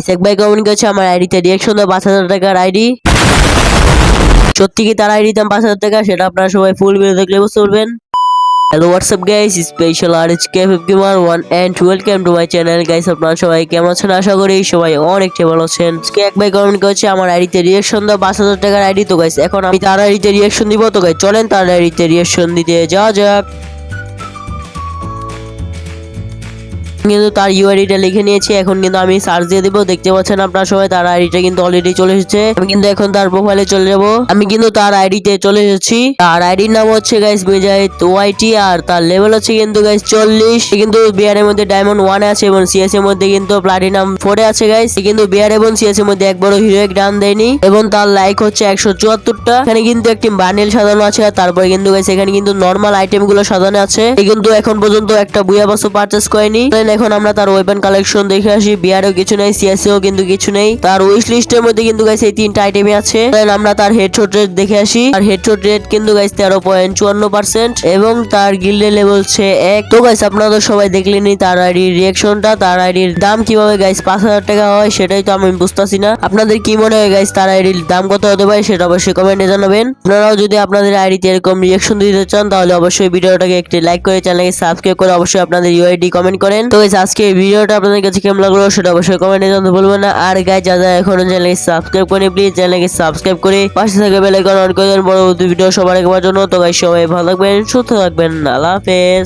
এক ভাই কমেন্ট করেছে আমার আইডিতে? রিয়াকশন দাও, পাঁচ হাজার টাকার আইডি। সত্যি কি তার আইডি দাম পাঁচ হাজার টাকা? সেটা আপনারা সবাই ফুল ভিডিও দেখলে বুঝতে পারবেন। Hello WhatsApp guys special R H K fifty one one and welcome to my channel guys আপনারা সবাই কেমন আছেন? আশা করি সবাই অনেকটা ভালো আছেন। আজকে এক ভাই কমেন্ট করেছে আমার আইডিতে রিয়াকশন দাও, পাঁচ হাজার টাকার আইডি তো গাইস এখন আমি তার আইডিতে রিয়াকশন দিব, তো গাইস চলেন তার আইডিতে রিয়াকশন দিতে যাওয়া যাক। কিন্তু তার ইউআইডিটা লিখে নিয়েছি। এখন কিন্তু আমি সার্চ দিয়ে দিব। দেখতে পাচ্ছেন আপনার সবাই, তার আইডিটা কিন্তু অলরেডি চলে এসেছে। আমি কিন্তু এখন তার প্রোফাইলে চলে যাব। আমি কিন্তু তার আইডিতে চলে এসেছি। তার আইডির নাম হচ্ছে গাইস মিজাহিদ ওয়াইটি আর তার লেভেল হচ্ছে কিন্তু গাইস চল্লিশ। কিন্তু বিআর এর মধ্যে ডায়মন্ড ওয়ান আছে এবং সিএস এর মধ্যে কিন্তু প্লাটিনাম ফোরে আছে গাইস কিন্তু বিআর এবং সিএস এর মধ্যে এক বড় হিরোইক ডান দেয়নি। এবং তার লাইক হচ্ছে একশো চুয়াত্তরটা। এখানে কিন্তু একটি বান্ডেল সাজানো আছে আর তারপরে কিন্তু গাইস এখানে কিন্তু নর্মাল আইটেমগুলো সাজানো আছে। কিন্তু এখন পর্যন্ত একটা বুয়া বস্তু পারচেস করেনি। এখন আমরা তার ওয়েপন কালেকশন দেখে আসি। বিআরও কিছু নেই সিএসএও কিন্তু কিছু নেই। তার উইশ লিস্টের মধ্যে কিন্তু গাইস এই তিনটা আইটেমই আছে। আমরা তার হেডশট রেট দেখে আসি। আর হেডশট রেট কিন্তু গাইস তেরো পয়েন্ট চুয়ান্ন পার্সেন্ট এবং তার গিল্ডে লেভেল হচ্ছে এক। তো গাইস আপনারা তো সবাই দেখলেনি তার আইডির রিয়াকশনটা তার আইডির দাম কীভাবে গাইস পাঁচ হাজার টাকা হয় সেটাই তো আমি বুঝতেছি না। আপনাদের কি মনে হয় গাইস তার আইডির দাম কত হতে পারে সেটা অবশ্যই কমেন্টে জানাবেন। আপনারাও যদি আপনাদের আইডিতে এরকম রিয়াকশন দিতে চান, তাহলে অবশ্যই ভিডিওটাকে একটি লাইক করে চ্যানেলকে সাবস্ক্রাইব করে অবশ্যই আপনাদের ইউআইডি কমেন্ট করেন। তো গাইস আজকে এই ভিডিওটা আপনাদের কাছে কেমন লাগল সেটা অবশ্যই কমেন্টে জানতে ভুলবেন না। আর গাইজ যারা এখনও চ্যানেলকে সাবস্ক্রাইব করেন প্লিজ চ্যানেলকে সাবস্ক্রাইব করে পাশে থাকা বেল আইকন অন করে দেন। পরবর্তী ভিডিও সবার একবার জন্য। তো গাইস সবাই ভালো থাকবেন, সুস্থ থাকবেন। আল্লাহ হাফেজ।